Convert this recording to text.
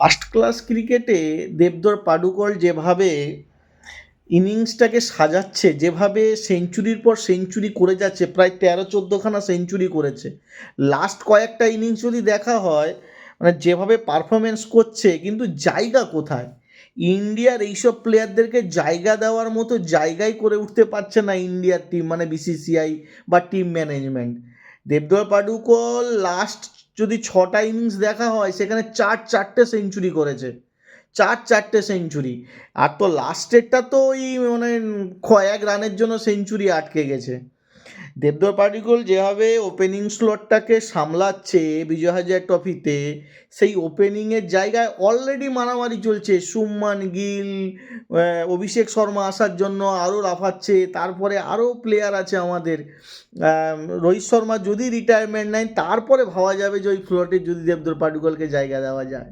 First class ক্রিকেটে দেবদর পাডুকল যেভাবে ইনিংসটাকে সাজাচ্ছে, যেভাবে সেঞ্চুরির পর সেঞ্চুরি করে যাচ্ছে, প্রায় তেরো, চোদ্দোখানা সেঞ্চুরি করেছে লাস্ট কয়েকটা ইনিংস যদি দেখা হয় মানে যেভাবে পারফরমেন্স করছে, কিন্তু জায়গা কোথায়? ইন্ডিয়ার এইসব প্লেয়ারদেরকে জায়গা দেওয়ার মতো জায়গাই করে উঠতে পারছে না ইন্ডিয়ার টিম মানে বিসিসিআই বা টিম ম্যানেজমেন্ট দেবদর পাডুকল লাস্ট যদি ছটা ইনিংস দেখা হয়, সেখানে চার চারটে সেঞ্চুরি করেছে। চার চারটে সেঞ্চুরি আর তো লাস্টেরটা তো ওই মানে কয়েক রানের জন্য সেঞ্চুরি আটকে গেছে। দেবদর পাডিকল যেভাবে ওপেনিং স্লটটাকে সামলাচ্ছে বিজয় হাজার ট্রফিতে সেই ওপেনিংয়ের জায়গায় অলরেডি মারামারি চলছে। সুম্মান গিল অভিষেক শর্মা আসার জন্য আরও লাফাচ্ছে, তারপরে আরও প্লেয়ার আছে আমাদের। রোহিত শর্মা যদি রিটায়ারমেন্ট নেয়, তারপরে ভাবা যাবে যে ওই ফ্লোটে যদি দেবদর পাডুকলকে জায়গা দেওয়া যায়।